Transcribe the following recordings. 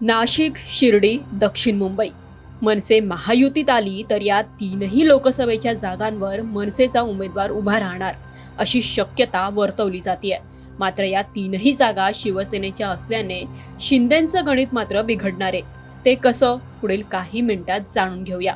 नाशिक शिर्डी दक्षिण मुंबई. मनसे महायुतीत आली तर या तीनही लोकसभेच्या जागांवर मनसेचा उमेदवार उभा राहणार अशी शक्यता वर्तवली जाते मात्र या तीनही जागा शिवसेनेच्या असल्याने शिंदेंचं गणित मात्र बिघडणार. आहे ते कसं? पुढील काही मिनिटात जाणून घेऊया.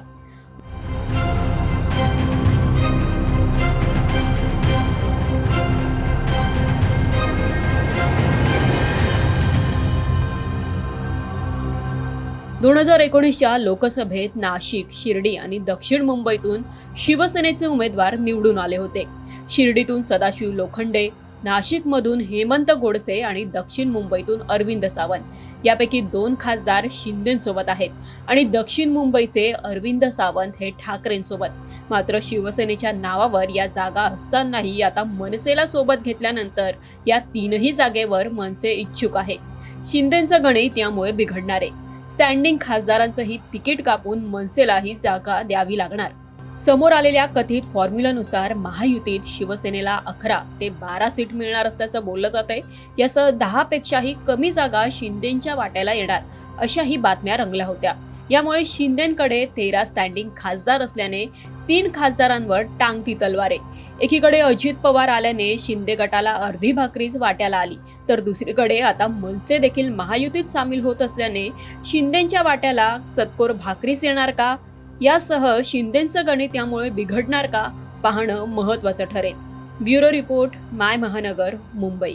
दोन हजार एकोणीसच्या लोकसभेत नाशिक शिर्डी आणि दक्षिण मुंबईतून शिवसेनेचे उमेदवार निवडून आले होते. शिर्डीतून सदाशिव लोखंडे नाशिकमधून हेमंत गोडसे आणि दक्षिण मुंबईतून अरविंद सावंत. यापैकी दोन खासदार शिंदेसोबत आहेत आणि दक्षिण मुंबईचे अरविंद सावंत हे ठाकरेंसोबत. मात्र शिवसेनेच्या नावावर या जागा असतानाही आता मनसेला सोबत घेतल्यानंतर या तीनही जागेवर मनसे इच्छुक आहे. शिंदेचं गणित यामुळे बिघडणार आहे. स्टँडिंग खासदारांचंही तिकीट कापून मनसेलाही जागा द्यावी लागणार. समोर आलेल्या कथित फॉर्म्युलानुसार महायुतीत शिवसेनेला अकरा ते बारा सीट मिळणार असल्याचं बोललं जात आहे. यासह दहा पेक्षाही कमी जागा शिंदेच्या वाट्याला येणार अशाही बातम्या रंगल्या होत्या. यामुळे शिंदेकडे तेरा स्टँडिंग खासदार असल्याने तीन खासदारांवर टांगती तलवारे. एकीकडे अजित पवार आल्याने शिंदे गटाला अर्धी भाकरीच वाट्याला आली. तर दुसरीकडे आता मनसे देखील महायुतीत सामील होत असल्याने शिंदेच्या वाट्याला चतकोर भाकरीच येणार का? यासह शिंदेचं गणित यामुळे बिघडणार का? पाहणं महत्वाचं ठरेल. ब्युरो रिपोर्ट माय महानगर मुंबई.